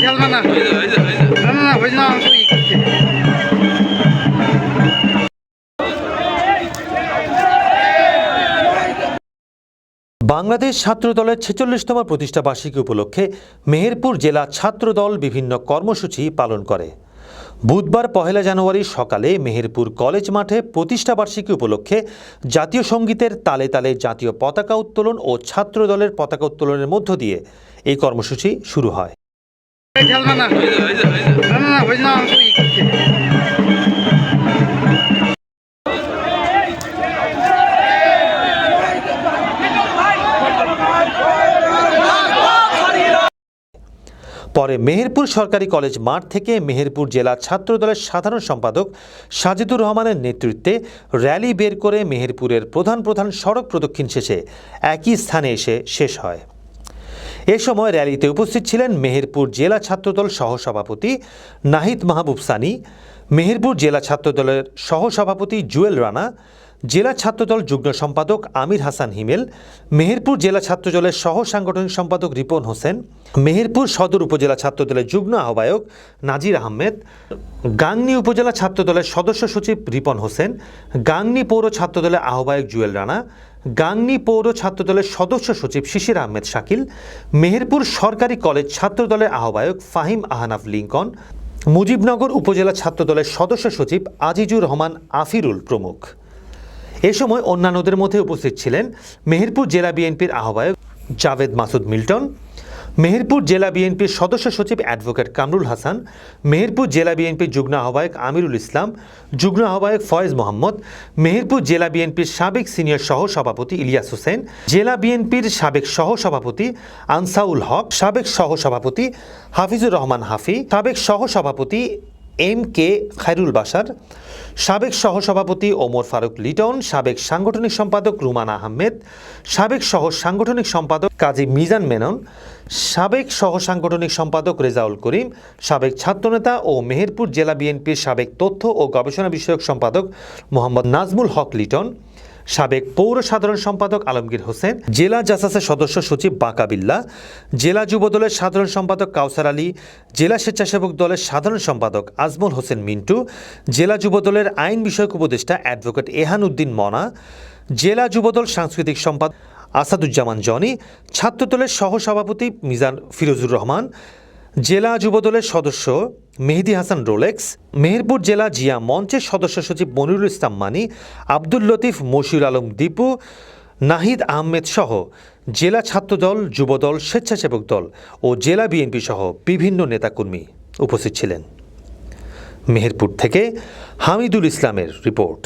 না না। না না বাংলাদেশ ছাত্রদলের ছেচল্লিশতম প্রতিষ্ঠা বার্ষিকী উপলক্ষে মেহেরপুর জেলা ছাত্রদল বিভিন্ন কর্মসূচি পালন করে। বুধবার পহেলা জানুয়ারি সকালে মেহেরপুর কলেজ মাঠে প্রতিষ্ঠা বার্ষিকী উপলক্ষে জাতীয় সঙ্গীতের তালে তালে জাতীয় পতাকা উত্তোলন ও ছাত্রদলের পতাকা উত্তোলনের মধ্য দিয়ে এই কর্মসূচি শুরু হয়। পরে মেহেরপুর সরকারি কলেজ মাঠ থেকে মেহেরপুর জেলা ছাত্রদলের সাধারণ সম্পাদক সাজিদুর রহমানের নেতৃত্বে র্যালি বের করে মেহেরপুরের প্রধান প্রধান সড়ক প্রদক্ষিণ শেষে একই স্থানে এসে শেষ হয়। এ সময় র্যালিতে উপস্থিত ছিলেন মেহেরপুর জেলা ছাত্রদল সহসভাপতি নাহিদ মাহবুব সানি, মেহেরপুর জেলা ছাত্রদলের সহসভাপতি জুয়েল রানা জেলা ছাত্রদল যুগ্ম সম্পাদক আমির হাসান হিমেল, মেহেরপুর জেলা ছাত্রদলের সহ সাংগঠনিক সম্পাদক রিপন হোসেন, মেহেরপুর সদর উপজেলা ছাত্রদলের যুগ্ম আহ্বায়ক নাজির আহমেদ, গাংনী উপজেলা ছাত্রদলের সদস্য সচিব রিপন হোসেন, গাংনী পৌর ছাত্রদলের আহ্বায়ক জুয়েল রানা, গাংনী পৌর ছাত্রদলের সদস্য সচিব শিশির আহমেদ শাকিল, মেহেরপুর সরকারি কলেজ ছাত্রদলের আহ্বায়ক ফাহিম আহনাফ লিঙ্কন, মুজিবনগর উপজেলা ছাত্রদলের সদস্য সচিব আজিজুর রহমান আফিরুল প্রমুখ। এ সময় অন্যান্যদের মধ্যে উপস্থিত ছিলেন মেহেরপুর জেলা বিএনপির আহ্বায়ক জাভেদ মাসুদ মিল্টন, মেহেরপুর জেলা বিএনপির সদস্য সচিব অ্যাডভোকেট কামরুল হাসান, মেহেরপুর জেলা বিএনপির যুগ্ম আহ্বায়ক আমিরুল ইসলাম, যুগ্ম আহ্বায়ক ফয়েজ মোহাম্মদ, মেহেরপুর জেলা বিএনপির সাবেক সিনিয়র সহ সভাপতি ইলিয়াস হোসেন, জেলা বিএনপির সাবেক সহ সভাপতি আনসাউল হক, সাবেক সহ সভাপতি হাফিজুর রহমান হাফি, সাবেক সহ সভাপতি এম কে খায়রুল বাসার সাবেক সহসভাপতি ওমর ফারুক লিটন, সাবেক সাংগঠনিক সম্পাদক রুমান আহমেদ, সাবেক সহ সাংগঠনিক সম্পাদক কাজী মিজান মেনন, সাবেক সহ সাংগঠনিক সম্পাদক রেজাউল করিম, সাবেক ছাত্রনেতা ও মেহেরপুর জেলা বিএনপির সাবেক তথ্য ও গবেষণা বিষয়ক সম্পাদক মোহাম্মদ নাজমুল হক লিটন সাবেক পৌর সাধারণ সম্পাদক আলমগীর হোসেন, জেলা জাসাসের সদস্য সচিব বাঁকা বিল্লা, জেলা যুবদলের সাধারণ সম্পাদক কাউসার আলী, জেলা স্বেচ্ছাসেবক দলের সাধারণ সম্পাদক আজমল হোসেন মিন্টু, জেলা যুবদলের আইন বিষয়ক উপদেষ্টা অ্যাডভোকেট এহান উদ্দিন মনা, জেলা যুবদল সাংস্কৃতিক সম্পাদক আসাদুজ্জামান জনি, ছাত্রদলের সহসভাপতি মিজান ফিরোজুর রহমান জেলা যুবদলের সদস্য মেহেদি হাসান রোলেক্স, মেহেরপুর জেলা জিয়া মঞ্চের সদস্য সচিব মনিরুল ইসলাম মানি, আব্দুল লতিফ মশিউর আলম দীপু, নাহিদ আহমেদ সহ জেলা ছাত্রদল, যুবদল, স্বেচ্ছাসেবক দল ও জেলা বিএনপি সহ বিভিন্ন নেতাকর্মী উপস্থিত ছিলেন। মেহেরপুর থেকে হামিদুল ইসলামের রিপোর্ট।